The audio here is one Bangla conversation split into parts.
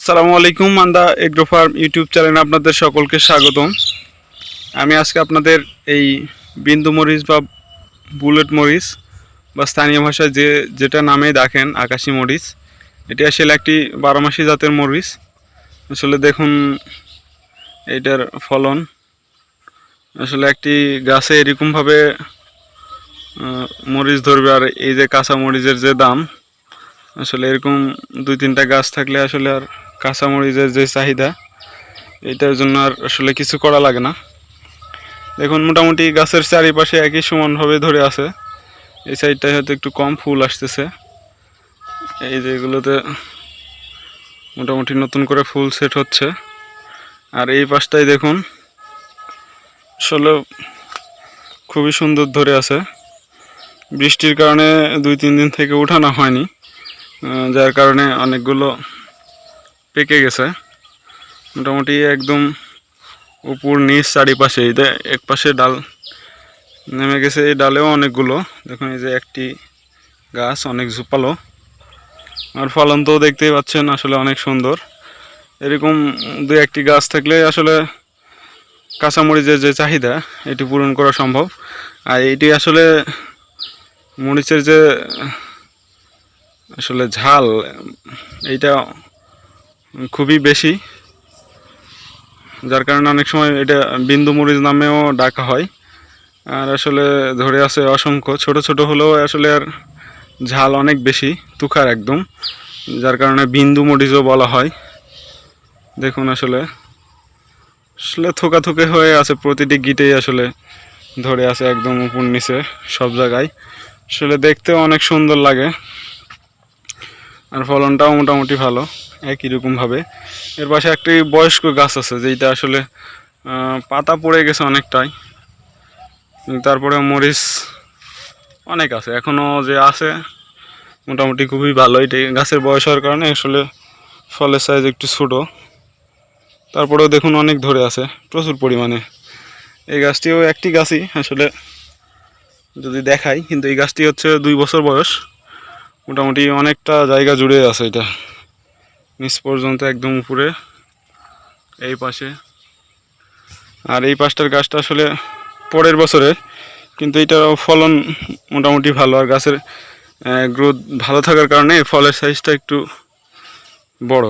আসসালামু আলাইকুম আন্দা এগ্রো ফার্ম ইউটিউব চ্যানেলে আপনাদের সকলকে স্বাগতম। আমি আজকে আপনাদের এই বিন্দু মরিচ বা বুলেট মরিচ বা স্থানীয় ভাষায় যে যেটা নামে দেখেন আকাশি মরিচ, এটি আসলে একটি বারোমাসি জাতের মরিচ। আসলে দেখুন, এটার ফলন আসলে একটি গাছে এরকমভাবে মরিচ ধরবে আর এই যে কাঁচা মরিচের যে দাম, আসলে এরকম দুই তিনটা গাছ থাকলে আসলে আর কাঁচামরিচের যে চাহিদা, এটার জন্য আর আসলে কিছু করা লাগে না। দেখুন, মোটামুটি গাছের চারিপাশে একই সমানভাবে ধরে আছে। এই সাইডটায় হয়তো একটু কম ফুল আসতেছে। এই যেগুলোতে মোটামুটি নতুন করে ফুল সেট হচ্ছে। আর এই পাশটায় দেখুন, আসলে খুবই সুন্দর ধরে আছে। বৃষ্টির কারণে দুই, তিন দিন থেকে উঠানো হয়নি। যার কারণে অনেকগুলো পেকে গেছে। মোটামুটি একদম উপর, নিচ, চারিপাশে, এই এক পাশে ডাল নেমে গেছে এই ডালেও অনেকগুলো। দেখুন এই যে একটি গাছ, অনেক ঝুপালো। আর ফলন তো দেখতেই পাচ্ছেন, আসলে অনেক সুন্দর। এরকম দু একটি গাছ থাকলে আসলে কাঁচামরিচের যে চাহিদা, এটি পূরণ করা সম্ভব। আর এটি আসলে মরিচের যে আসলে ঝাল, এইটা খুবই বেশি, যার কারণে অনেক সময় এটা বিন্দু মরিচ নামেও ডাকা হয়। আর আসলে ধরে আছে অসংখ্য, ছোট ছোট হলেও আসলে আর ঝাল অনেক বেশি, তুখার একদম, যার কারণে বিন্দু মরিচও বলা হয়। দেখুন আসলে আসলে থোকা থুকে হয়ে আছে, প্রতিটি গিটেই আসলে ধরে আছে একদম উপর নিচে, সব জায়গায়। আসলে দেখতেও অনেক সুন্দর লাগে, আর ফলনটাও মোটামুটি ভালো। একই রকমভাবে এর পাশে একটি বয়স্ক গাছ আছে যেটা আসলে পাতা পড়ে গেছে অনেকটাই। তারপরে মরিচ অনেক আছে এখনও যে আছে, মোটামুটি খুবই ভালো। এটি গাছের বয়স হওয়ার কারণে আসলে ফলের সাইজ একটু ছোটো। তারপরেও দেখুন অনেক ধরে আছে, প্রচুর পরিমাণে। এই গাছটিও একটি গাছই, আসলে যদি দেখাই, কিন্তু এই গাছটি হচ্ছে দুই বছর বয়স। মোটামুটি অনেকটা জায়গা জুড়ে আছে এটা। নিচ পর্যন্ত একদম উপরে, এই পাশে। আর এই পাশটার গাছটা আসলে পরের বছরে, কিন্তু এটার ফলন মোটামুটি ভালো। আর গাছের গ্রোথ ভালো থাকার কারণে ফলের সাইজটা একটু বড়।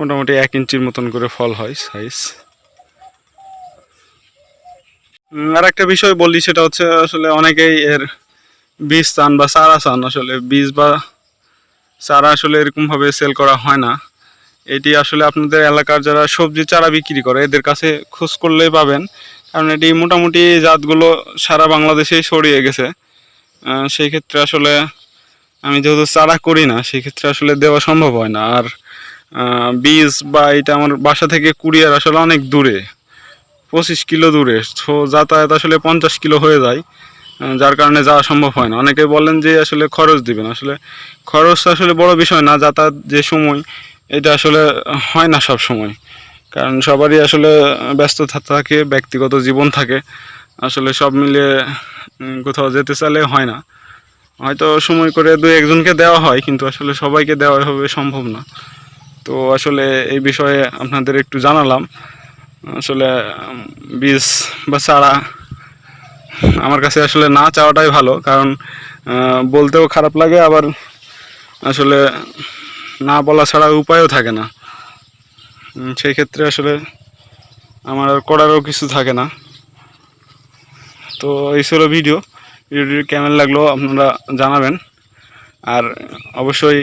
মোটামুটি এক ইঞ্চির মতন করে ফল হয় সাইজ আর একটা বিষয় বলি, সেটা হচ্ছে আসলে অনেকেই এর বীজ চান বা চারা চান। আসলে বীজ বা চারা আসলে এরকমভাবে সেল করা হয় না। এটি আসলে আপনাদের এলাকার যারা সবজি চারা বিক্রি করে, এদের কাছে খোঁজ করলেই পাবেন। কারণ এটি মোটামুটি জাতগুলো সারা বাংলাদেশেই ছড়িয়ে গেছে। সেই ক্ষেত্রে আসলে আমি যেহেতু চারা করি না, সেই ক্ষেত্রে আসলে দেওয়া সম্ভব হয় না। আর বীজ বা এটা আমার বাসা থেকে কুরিয়ার আসলে অনেক দূরে, পঁচিশ কিলো দূরে। তো যাতায়াত আসলে পঞ্চাশ কিলো হয়ে যায়। যার কারণে যাওয়া সম্ভব হয় না। অনেকে বলেন যে আসলে খরচ দিবেন। আসলে খরচ আসলে বড় বিষয় না, যাতায়াত যে সময়, এটা আসলে হয় না সব সময়। কারণ সবারই আসলে ব্যস্ত থাকে, ব্যক্তিগত জীবন থাকে। আসলে সব মিলিয়ে কোথাও যেতে চাইলে হয় না। হয়তো সময় করে দু একজনকে দেওয়া হয়, কিন্তু আসলে সবাইকে দেওয়া হবে সম্ভব না। তো আসলে এই বিষয়ে আপনাদের একটু জানালাম। আসলে বীজ বা চারা আমার কাছে আসলে না চাওয়াটাই ভালো, কারণ বলতেও খারাপ লাগে, আবার আসলে না বলা ছাড়া উপায়ও থাকে না। সেই ক্ষেত্রে আসলে আমার আর করারও কিছু থাকে না। তো এই ছিল ভিডিও। ভিডিওটি কেমন লাগল আপনারা জানাবেন। আর অবশ্যই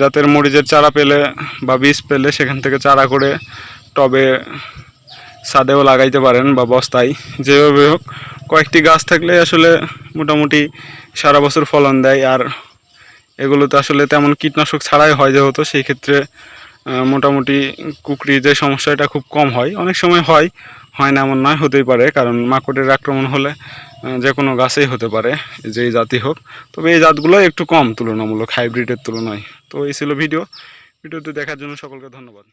জাতের মরিচের চারা পেলে বা বীজ পেলে সেখান থেকে চারা করে টবে ছাদেও লাগাইতে পারেন বা বস্তায়। যেভাবে হোক, কয়েকটি গাছ থাকলে আসলে মোটামুটি সারা বছর ফলন দেয়। আর এগুলোতে আসলে তেমন কীটনাশক ছাড়াই হয় যেহেতু, সেই ক্ষেত্রে মোটামুটি কুকরি যে সমস্যা এটা খুব কম হয়। অনেক সময় হয় হয় না এমন নয়, হতেই পারে। কারণ মাকড়ের আক্রমণ হলে যে কোনো গাছেই হতে পারে, যেই জাতি হোক। তবে এই জাতগুলো একটু কম তুলনামূলক, হাইব্রিডের তুলনায়। তো এই ছিল ভিডিও। ভিডিওতে দেখার জন্য সকলকে ধন্যবাদ।